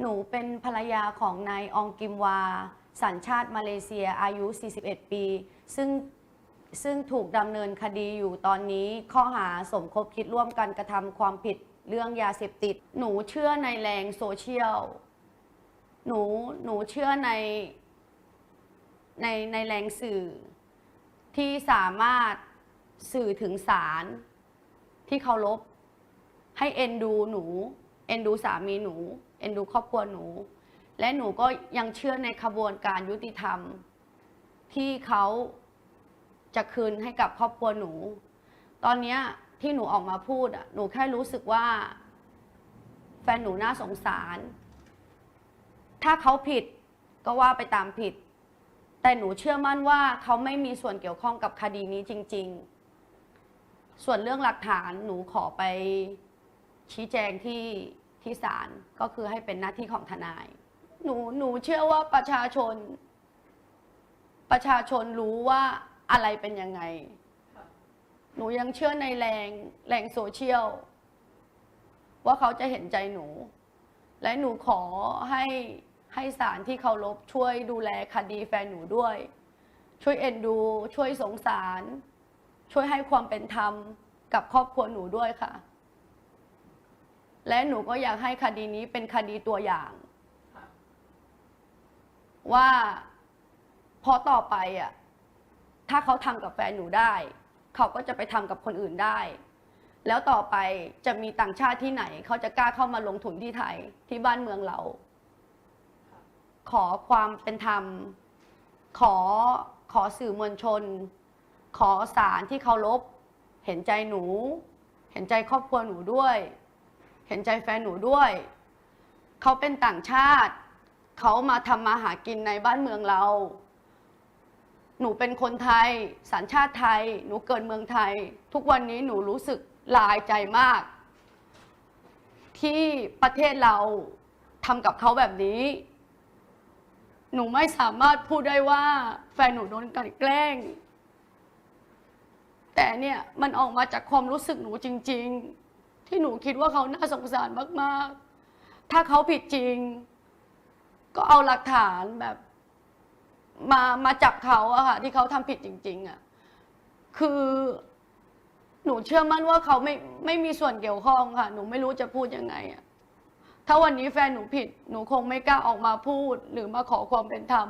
หนูเป็นภรรยาของนายอองกิมวา สัญชาติมาเลเซียอายุ 41 ปี ซึ่งซึ่งถูกดำเนินคดีอยู่ตอนนี้ข้อหาสมคบคิดร่วมกันกระทำความผิดเรื่องยาเสพติด หนูเชื่อในแรงโซเชียล หนูหนูเชื่อในในในแรงสื่อที่สามารถสื่อถึงสารที่เคารพให้เอ็นดูหนู เอ็นดูสามีหนู เอ็นดูครอบครัวหนู และหนูก็ยังเชื่อในขบวนการยุติธรรม ที่เขาจะคืนให้กับครอบครัวหนู ตอนนี้ที่หนูออกมาพูดหนูแค่รู้สึกว่า แฟนหนูน่าสงสาร ถ้าเขาผิดก็ว่าไปตามผิด แต่หนูเชื่อมั่นว่าเขาไม่มีส่วนเกี่ยวข้องกับคดีนี้จริง ๆ ส่วนเรื่องหลักฐานหนูขอไปชี้แจงที่ ที่ศาลก็คือให้เป็นหน้าที่ของทนาย หนูหนูเชื่อว่าประชาชน ประชาชนรู้ว่าอะไรเป็นยังไง หนูยังเชื่อในแรงแรงโซเชียล ว่าเขาจะเห็นใจหนู และหนูขอให้ให้ศาลที่เคารพช่วยดูแลคดีแฟนหนูด้วย ช่วยเอ็นดู ช่วยสงสาร ช่วยให้ความเป็นธรรมกับครอบครัวหนูด้วยค่ะ และหนูก็อยากให้คดีนี้เป็นคดีตัวอย่าง ว่าพอต่อไปอะถ้าเขาทำกับแฟนหนูได้ เขาก็จะไปทำกับคนอื่นได้ แล้วต่อไปจะมีต่างชาติที่ไหน เขาจะกล้าเข้ามาลงทุนที่ไทยที่บ้านเมืองเรา ขอความเป็นธรรม ขอขอสื่อมวลชน ขอศาลที่เคารพเห็นใจหนู เห็นใจครอบครัวหนูด้วย เห็นใจแฟนหนูด้วย เขาเป็นต่างชาติ เขามาทำมาหากินในบ้านเมืองเรา หนูเป็นคนไทย สัญชาติไทย หนูเกิดเมืองไทย ทุกวันนี้หนูรู้สึกลายใจมาก ที่ประเทศเราทำกับเขาแบบนี้ หนูไม่สามารถพูดได้ว่าแฟนหนูโดนกลันแกล้ง แต่เนี่ยมันออกมาจากความรู้สึกหนูจริง ๆ ที่หนูคิดว่าเขาน่าสงสารมาก ๆ ถ้าเขาผิดจริง ก็เอาหลักฐานแบบ มามาจับเขาอะค่ะที่เขาทำผิดจริง ๆอะคือหนูเชื่อมั่นว่าเขาไม่ไม่มีส่วนเกี่ยวข้องค่ะ หนูไม่รู้จะพูดยังไงอะถ้าวันนี้แฟนหนูผิด หนูคงไม่กล้าออกมาพูด หรือมาขอความเป็นธรรม